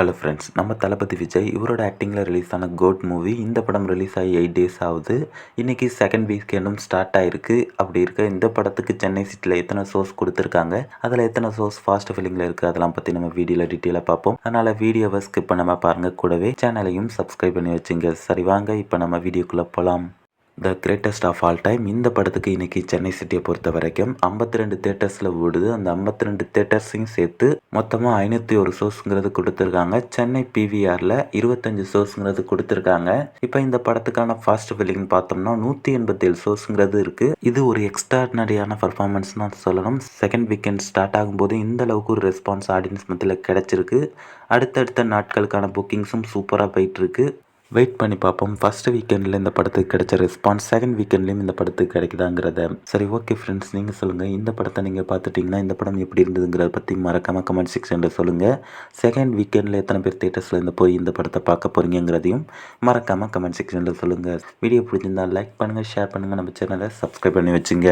Hello friends நம்ம தளபதி விஜய் இவரோட ஆக்டிங்கில் ரிலீஸ் ஆன கோட் மூவி இந்த படம் ரிலீஸ் ஆகி எயிட் டேஸ் ஆகுது. இன்றைக்கி செகண்ட் வீக் ஸ்டார்ட் ஆகிருக்கு அப்படி இருக்க இந்த படத்துக்கு சென்னை சிட்டியில் எத்தனை ஷோஸ் கொடுத்துருக்காங்க? அதில் எத்தனை ஷோஸ் ஃபாஸ்ட் ஃபில்லிங்கில் இருக்குது அதெல்லாம் பற்றி நம்ம வீடியோவில் டீட்டெயிலாக பார்ப்போம். அதனால் வீடியோவை ஸ்கிப் பண்ணாமல் பாருங்கள் கூடவே சேனலையும் சப்ஸ்கிரைப் பண்ணி வச்சுங்க. சரி வாங்க இப்போ நம்ம வீடியோக்குள்ளே போகலாம் the greatest of all time இந்த படத்துக்கு இன்றைக்கி சென்னை சிட்டியை பொறுத்த வரைக்கும் ஐம்பத்தி ரெண்டு தேட்டர்ஸில் ஓடுது. அந்த ஐம்பத்தி ரெண்டு தேட்டர்ஸையும் சேர்த்து மொத்தமாக ஐநூற்றி ஒரு ஷோஸுங்கிறது கொடுத்துருக்காங்க. சென்னை பிவிஆரில் இருபத்தஞ்சு ஷோஸுங்கிறது கொடுத்துருக்காங்க. இப்போ இந்த படத்துக்கான ஃபாஸ்ட் ஃபில்லிங் பார்த்தோம்னா நூற்றி எண்பத்தேழு ஷோஸுங்கிறது இருக்குது இது ஒரு எக்ஸ்ட்ராடினரியான பர்ஃபார்மன்ஸ் தான் சொல்லணும். செகண்ட் வீக்கெண்ட் ஸ்டார்ட் ஆகும்போது இந்த அளவுக்கு ஒரு ரெஸ்பான்ஸ் ஆடியன்ஸ் மத்தியில் கிடச்சிருக்கு. அடுத்தடுத்த நாட்களுக்கான புக்கிங்ஸும் சூப்பராக போயிட்டுருக்கு வெயிட் பண்ணி பார்ப்போம். ஃபர்ஸ்ட் வீக்கெண்டில் இந்த படத்துக்கு கிடைச்ச ரெஸ்பான்ஸ் செகண்ட் வீக்கெண்ட்லேயும் இந்த படத்துக்கு கிடைக்குதாங்கிறத. சரி ஓகே ஃப்ரெண்ட்ஸ் நீங்கள் சொல்லுங்கள் இந்த படத்தை நீங்கள் பார்த்துட்டிங்கன்னா இந்த படம் எப்படி இருந்ததுங்கிறத பற்றி மறக்காமல் கமெண்ட் செக்ஷனில் சொல்லுங்கள் செகண்ட் வீக்கெண்டில் எத்தனை பேர் தேட்டர்ஸில் இருந்து போய் இந்த படத்தை பார்க்க போகிறீங்கிறதையும் மறக்காமல் கமெண்ட் செக்ஷனில் சொல்லுங்கள் வீடியோ பிடிச்சிருந்தா லைக் பண்ணுங்கள் ஷேர் பண்ணுங்கள் நம்ம சேனலை சப்ஸ்கிரைப் பண்ணி வச்சுங்க.